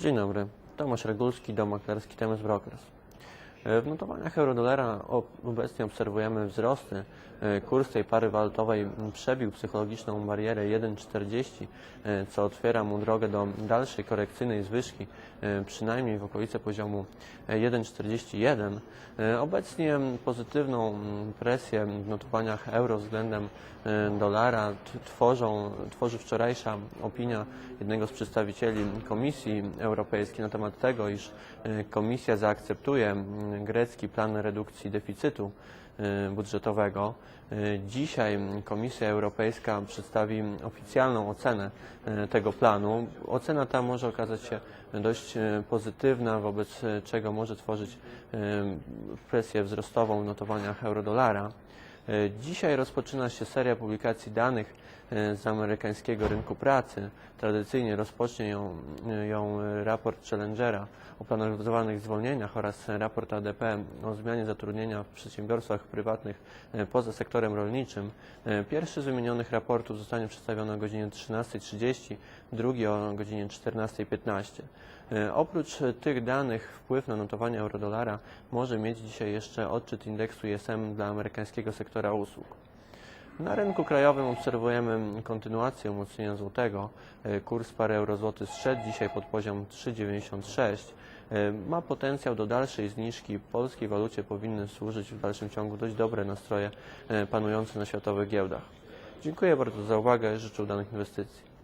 Dzień dobry, Tomasz Regulski, dom maklerski Temes Brokers. E, W notowaniach euro-dolara obecnie obserwujemy wzrosty. E, Kurs tej pary walutowej m, przebił psychologiczną barierę 1,40, e, co otwiera mu drogę do dalszej korekcyjnej zwyżki, przynajmniej w okolice poziomu e, 1,41. E, Obecnie m, pozytywną m, presję w notowaniach euro względem dolara tworzą, tworzy wczorajsza opinia jednego z przedstawicieli Komisji Europejskiej na temat tego, iż Komisja zaakceptuje grecki plan redukcji deficytu e, budżetowego. E, Dzisiaj Komisja Europejska przedstawi oficjalną ocenę e, tego planu. Ocena ta może okazać się dość pozytywna, wobec czego może tworzyć presję wzrostową w notowaniach euro-dolara. E, Dzisiaj rozpoczyna się seria publikacji danych e, z amerykańskiego rynku pracy. Tradycyjnie rozpocznie ją, e, ją raport Challengera o planowanych zwolnieniach oraz raport ADP o zmianie zatrudnienia w przedsiębiorstwach prywatnych poza sektorem rolniczym. Pierwszy z wymienionych raportów zostanie przedstawiony o godzinie 13.30, drugi o godzinie 14.15. E, Oprócz tych danych wpływ na notowanie eurodolara może mieć dzisiaj jeszcze odczyt indeksu ISM dla amerykańskiego sektora usług. Na rynku krajowym obserwujemy kontynuację umocnienia złotego. E, Kurs pary euro-złoty zszedł dzisiaj pod poziom 3,96. E, Ma potencjał do dalszej zniżki. Polskiej walucie powinny służyć w dalszym ciągu dość dobre nastroje e, panujące na światowych giełdach. Dziękuję bardzo za uwagę. Życzę udanych inwestycji.